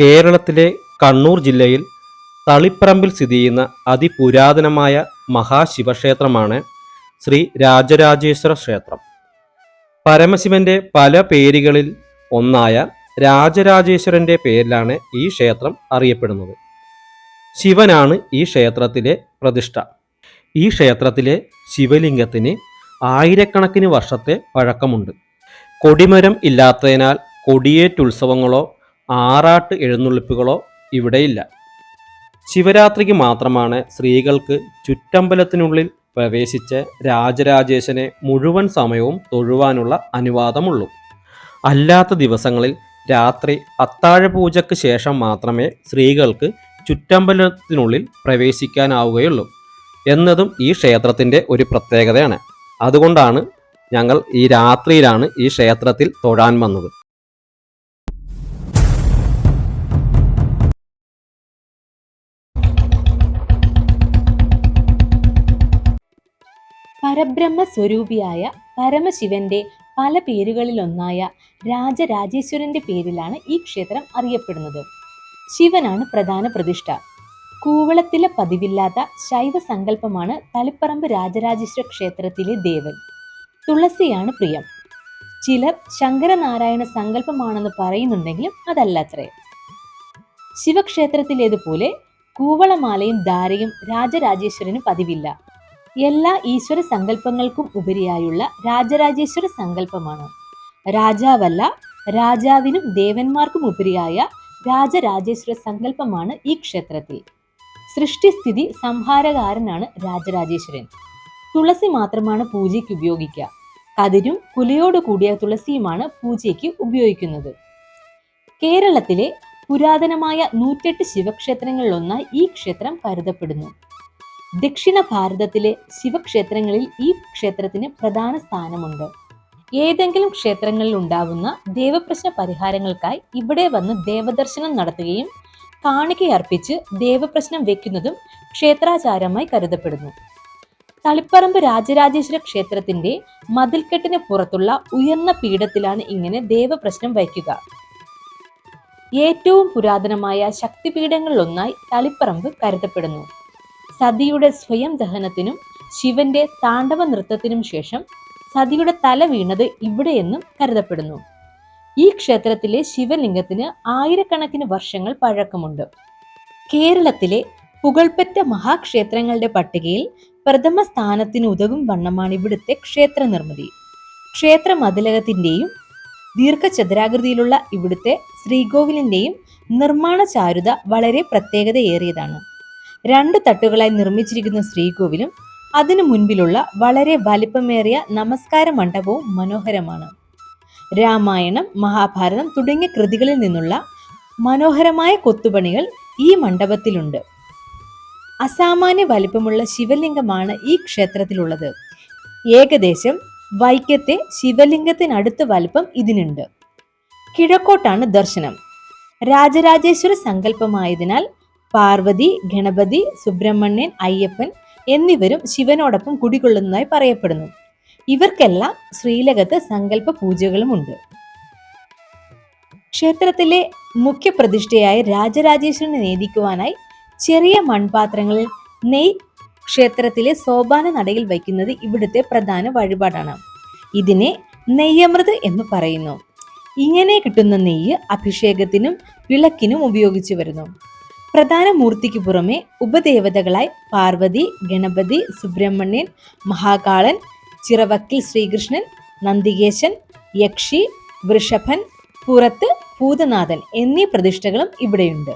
കേരളത്തിലെ കണ്ണൂർ ജില്ലയിൽ തളിപ്പറമ്പിൽ സ്ഥിതി ചെയ്യുന്ന അതിപുരാതനമായ മഹാശിവക്ഷേത്രമാണ് ശ്രീ രാജരാജേശ്വര ക്ഷേത്രം. പരമശിവന്റെ പല പേരുകളിൽ ഒന്നായ രാജരാജേശ്വരന്റെ പേരിലാണ് ഈ ക്ഷേത്രം അറിയപ്പെടുന്നത്. ശിവനാണ് ഈ ക്ഷേത്രത്തിലെ പ്രതിഷ്ഠ. ഈ ക്ഷേത്രത്തിലെ ശിവലിംഗത്തിന് ആയിരക്കണക്കിന് വർഷത്തെ പഴക്കമുണ്ട്. കൊടിമരം ഇല്ലാത്തതിനാൽ കൊടിയേറ്റുത്സവങ്ങളോ ആറാട്ട് എഴുന്നള്ളിപ്പുകളോ ഇവിടെയില്ല. ശിവരാത്രിക്ക് മാത്രമാണ് സ്ത്രീകൾക്ക് ചുറ്റമ്പലത്തിനുള്ളിൽ പ്രവേശിച്ച് രാജരാജേശനെ മുഴുവൻ സമയവും തൊഴുവാനുള്ള അനുവാദമുള്ളൂ. അല്ലാത്ത ദിവസങ്ങളിൽ രാത്രി അത്താഴ പൂജയ്ക്ക് ശേഷം മാത്രമേ സ്ത്രീകൾക്ക് ചുറ്റമ്പലത്തിനുള്ളിൽ പ്രവേശിക്കാനാവുകയുള്ളൂ. എന്നതും ഈ ക്ഷേത്രത്തിന്റെ ഒരു പ്രത്യേകതയാണ്. അതുകൊണ്ടാണ് ഞങ്ങൾ ഈ രാത്രിയിലാണ് ഈ ക്ഷേത്രത്തിൽ തൊഴാൻ വന്നത്. പരബ്രഹ്മ സ്വരൂപിയായ പരമശിവന്റെ പല പേരുകളിലൊന്നായ രാജരാജേശ്വരന്റെ പേരിലാണ് ഈ ക്ഷേത്രം അറിയപ്പെടുന്നത്. ശിവനാണ് പ്രധാന പ്രതിഷ്ഠ. കൂവളത്തിലെ പതിവില്ലാത്ത ശൈവ സങ്കല്പമാണ് തളിപ്പറമ്പ് രാജരാജേശ്വര ക്ഷേത്രത്തിലെ ദേവൻ. തുളസിയാണ് പ്രിയം. ചിലർ ശങ്കരനാരായണ സങ്കല്പമാണെന്ന് പറയുന്നുണ്ടെങ്കിലും അതല്ലത്രേ. ശിവക്ഷേത്രത്തിലേതുപോലെ കൂവളമാലയും ധാരയും രാജരാജേശ്വരന് പതിവില്ല. എല്ലാ ഈശ്വര സങ്കല്പങ്ങൾക്കും ഉപരിയായുള്ള രാജരാജേശ്വര സങ്കല്പമാണ്. രാജാവല്ല രാജാവിനും ദേവന്മാർക്കും ഉപരിയായ രാജരാജേശ്വര സങ്കല്പമാണ് ഈ ക്ഷേത്രത്തിൽ. സൃഷ്ടിസ്ഥിതി സംഹാരകാരനാണ് രാജരാജേശ്വരൻ. തുളസി മാത്രമാണ് പൂജയ്ക്ക് ഉപയോഗിക്കുക. കതിരും കുലയോട് കൂടിയ തുളസിയുമാണ് പൂജയ്ക്ക് ഉപയോഗിക്കുന്നത്. കേരളത്തിലെ പുരാതനമായ നൂറ്റെട്ട് ശിവക്ഷേത്രങ്ങളിലൊന്നായി ഈ ക്ഷേത്രം കരുതപ്പെടുന്നു. ദക്ഷിണ ഭാരതത്തിലെ ശിവക്ഷേത്രങ്ങളിൽ ഈ ക്ഷേത്രത്തിന് പ്രധാന സ്ഥാനമുണ്ട്. ഏതെങ്കിലും ക്ഷേത്രങ്ങളിൽ ഉണ്ടാവുന്ന ദേവപ്രശ്ന പരിഹാരങ്ങൾക്കായി ഇവിടെ വന്ന് ദേവദർശനം നടത്തുകയും കാണികയർപ്പിച്ച് ദേവപ്രശ്നം വെക്കുന്നതും ക്ഷേത്രാചാരമായി കരുതപ്പെടുന്നു. തളിപ്പറമ്പ് രാജരാജേശ്വര ക്ഷേത്രത്തിന്റെ മതിൽക്കെട്ടിന് പുറത്തുള്ള ഉയർന്ന പീഠത്തിലാണ് ഇങ്ങനെ ദേവപ്രശ്നം വയ്ക്കുക. ഏറ്റവും പുരാതനമായ ശക്തിപീഠങ്ങളിലൊന്നായി തളിപ്പറമ്പ് കരുതപ്പെടുന്നു. സതിയുടെ സ്വയം ദഹനത്തിനും ശിവന്റെ താണ്ഡവ നൃത്തത്തിനും ശേഷം സതിയുടെ തല വീണത് ഇവിടെയെന്നും കരുതപ്പെടുന്നു. ഈ ക്ഷേത്രത്തിലെ ശിവലിംഗത്തിന് ആയിരക്കണക്കിന് വർഷങ്ങൾ പഴക്കമുണ്ട്. കേരളത്തിലെ പുകൾപ്പറ്റ മഹാക്ഷേത്രങ്ങളുടെ പട്ടികയിൽ പ്രഥമ സ്ഥാനത്തിന് ഉതകും വണ്ണമാണ് ഇവിടുത്തെ ക്ഷേത്ര നിർമ്മിതി ക്ഷേത്ര മതിലകത്തിന്റെയും ദീർഘചതുരാകൃതിയിലുള്ള ഇവിടുത്തെ ശ്രീകോവിലിന്റെയും നിർമ്മാണ ചാരുത വളരെ പ്രത്യേകതയേറിയതാണ്. രണ്ട് തട്ടുകളായി നിർമ്മിച്ചിരിക്കുന്ന ശ്രീകോവിലും അതിനു മുൻപിലുള്ള വളരെ വലിപ്പമേറിയ നമസ്കാര മണ്ഡപവും മനോഹരമാണ്. രാമായണം മഹാഭാരതം തുടങ്ങിയ കൃതികളിൽ നിന്നുള്ള മനോഹരമായ കൊത്തുപണികൾ ഈ മണ്ഡപത്തിലുണ്ട്. അസാമാന്യ വലിപ്പമുള്ള ശിവലിംഗമാണ് ഈ ക്ഷേത്രത്തിലുള്ളത്. ഏകദേശം വൈക്കത്തെ ശിവലിംഗത്തിനടുത്ത് വലിപ്പം ഇതിനുണ്ട്. കിഴക്കോട്ടാണ് ദർശനം. രാജരാജേശ്വര സങ്കല്പമായതിനാൽ പാർവതി ഗണപതി സുബ്രഹ്മണ്യൻ അയ്യപ്പൻ എന്നിവരും ശിവനോടൊപ്പം കുടികൊള്ളുന്നതായി പറയപ്പെടുന്നു. ഇവർക്കെല്ലാം ശ്രീലകത്ത് സങ്കല്പ പൂജകളുമുണ്ട്. ക്ഷേത്രത്തിലെ മുഖ്യ പ്രതിഷ്ഠയായ രാജരാജേശ്വരനെ നേദിക്കുവാനായി ചെറിയ മൺപാത്രങ്ങളിൽ നെയ് ക്ഷേത്രത്തിലെ സോപാന നടയിൽ വയ്ക്കുന്നത് ഇവിടുത്തെ പ്രധാന വഴിപാടാണ്. ഇതിനെ നെയ്യമൃത് എന്ന് പറയുന്നു. ഇങ്ങനെ കിട്ടുന്ന നെയ്യ് അഭിഷേകത്തിനും വിളക്കിനും ഉപയോഗിച്ചു വരുന്നു. പ്രധാന മൂർത്തിക്ക് പുറമെ ഉപദേവതകളായി പാർവതി ഗണപതി സുബ്രഹ്മണ്യൻ മഹാകാളൻ ചിറവക്കിൽ ശ്രീകൃഷ്ണൻ നന്ദികേശൻ യക്ഷി വൃഷഭൻ പുറത്ത് ഭൂതനാഥൻ എന്നീ പ്രതിഷ്ഠകളും ഇവിടെയുണ്ട്.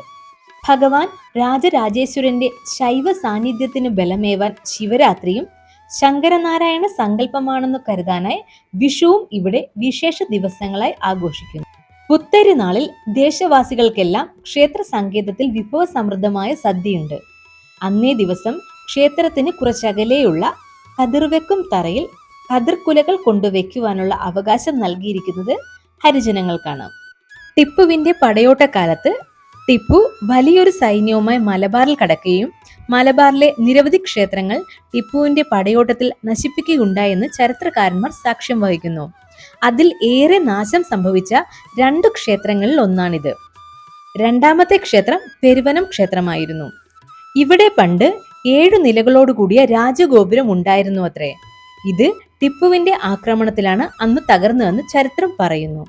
ഭഗവാൻ രാജരാജേശ്വരന്റെ ശൈവ സാന്നിധ്യത്തിന് ബലമേവാൻ ശിവരാത്രിയും ശങ്കരനാരായണ സങ്കല്പമാണെന്ന് കരുതാനായി വിഷുവും ഇവിടെ വിശേഷ ദിവസങ്ങളായി ആഘോഷിക്കുന്നു. പുത്തരി നാളിൽ ദേശവാസികൾക്കെല്ലാം ക്ഷേത്ര സങ്കേതത്തിൽ വിഭവസമൃദ്ധമായ സദ്യയുണ്ട്. അന്നേ ദിവസം ക്ഷേത്രത്തിന് കുറച്ചകലെയുള്ള കതിർവെക്കും തറയിൽ കതിർക്കുലകൾ കൊണ്ടുവയ്ക്കുവാനുള്ള അവകാശം നൽകിയിരിക്കുന്നത് ഹരിജനങ്ങൾക്കാണ് ടിപ്പുവിന്റെ പടയോട്ടക്കാലത്ത് ടിപ്പു വലിയൊരു സൈന്യവുമായി മലബാറിൽ കടക്കുകയും മലബാറിലെ നിരവധി ക്ഷേത്രങ്ങൾ ടിപ്പുവിന്റെ പടയോട്ടത്തിൽ നശിപ്പിക്കുകയുണ്ടായെന്ന് ചരിത്രകാരന്മാർ സാക്ഷ്യം വഹിക്കുന്നു. അതിൽ ഏറെ നാശം സംഭവിച്ച രണ്ടു ക്ഷേത്രങ്ങളിൽ ഒന്നാണിത്. രണ്ടാമത്തെ ക്ഷേത്രം പെരുവനം ക്ഷേത്രമായിരുന്നു. ഇവിടെ പണ്ട് ഏഴു നിലകളോട് കൂടിയ രാജഗോപുരം ഉണ്ടായിരുന്നു അത്രേ. ഇത് ടിപ്പുവിന്റെ ആക്രമണത്തിലാണ് അന്ന് തകർന്നതെന്ന് ചരിത്രം പറയുന്നു.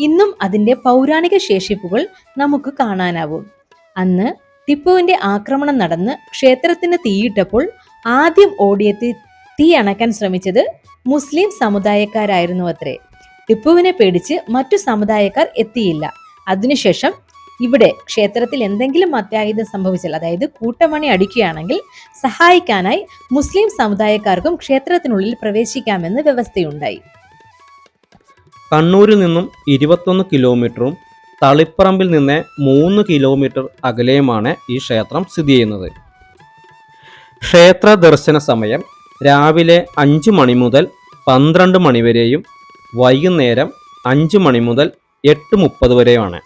ഇന്നും അതിന്റെ പൗരാണിക ശേഷിപ്പുകൾ നമുക്ക് കാണാനാവും. അന്ന് ടിപ്പുവിന്റെ ആക്രമണം നടന്ന് ക്ഷേത്രത്തിന് തീയിട്ടപ്പോൾ ആദ്യം ഓടിയെത്തി തീ അണക്കാൻ ശ്രമിച്ചത് മുസ്ലിം സമുദായക്കാരായിരുന്നു അത്രേ. ടിപ്പുവിനെ പേടിച്ച് മറ്റു സമുദായക്കാർ എത്തിയില്ല. അതിനുശേഷം ഇവിടെ ക്ഷേത്രത്തിൽ എന്തെങ്കിലും അത്യാഹിതം സംഭവിച്ചാൽ അതായത് കൂട്ടമണി അടിക്കുകയാണെങ്കിൽ സഹായിക്കാനായി മുസ്ലിം സമുദായക്കാർക്കും ക്ഷേത്രത്തിനുള്ളിൽ പ്രവേശിക്കാമെന്ന് വ്യവസ്ഥയുണ്ടായി. കണ്ണൂരിൽ നിന്നും ഇരുപത്തൊന്ന് കിലോമീറ്ററും തളിപ്പറമ്പിൽ നിന്ന് മൂന്ന് കിലോമീറ്റർ അകലെയുമാണ് ഈ ക്ഷേത്രം സ്ഥിതി ചെയ്യുന്നത്. ക്ഷേത്ര ദർശന സമയം രാവിലെ അഞ്ച് മണി മുതൽ പന്ത്രണ്ട് മണി വരെയും വൈകുന്നേരം അഞ്ച് മണി മുതൽ എട്ട് മുപ്പത് വരെയുമാണ്.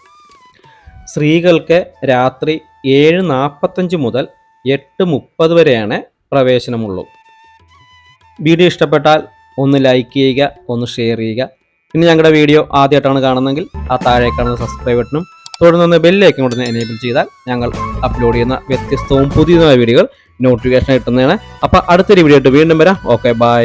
സ്ത്രീകൾക്ക് രാത്രി ഏഴ് നാൽപ്പത്തഞ്ച് മുതൽ എട്ട് മുപ്പത് വരെയാണ് പ്രവേശനമുള്ളൂ. വീഡിയോ ഇഷ്ടപ്പെട്ടാൽ ഒന്ന് ലൈക്ക് ചെയ്യുക ഒന്ന് ഷെയർ ചെയ്യുക. പിന്നെ ഞങ്ങളുടെ വീഡിയോ ആദ്യമായിട്ടാണ് കാണുന്നതെങ്കിൽ ആ താഴെ കാണുന്ന സബ്സ്ക്രൈബ് ബട്ടണും തുടർന്ന് ബെല്ലേക്കും കൂടെ എനേബിൾ ചെയ്താൽ ഞങ്ങൾ അപ്ലോഡ് ചെയ്യുന്ന വ്യത്യസ്തവും പുതിയതുമായ വീഡിയോകൾ നോട്ടിഫിക്കേഷൻ കിട്ടുന്നതാണ്. അപ്പോൾ അടുത്തൊരു വീഡിയോ ആയിട്ട് വീണ്ടും വരാം. Okay bye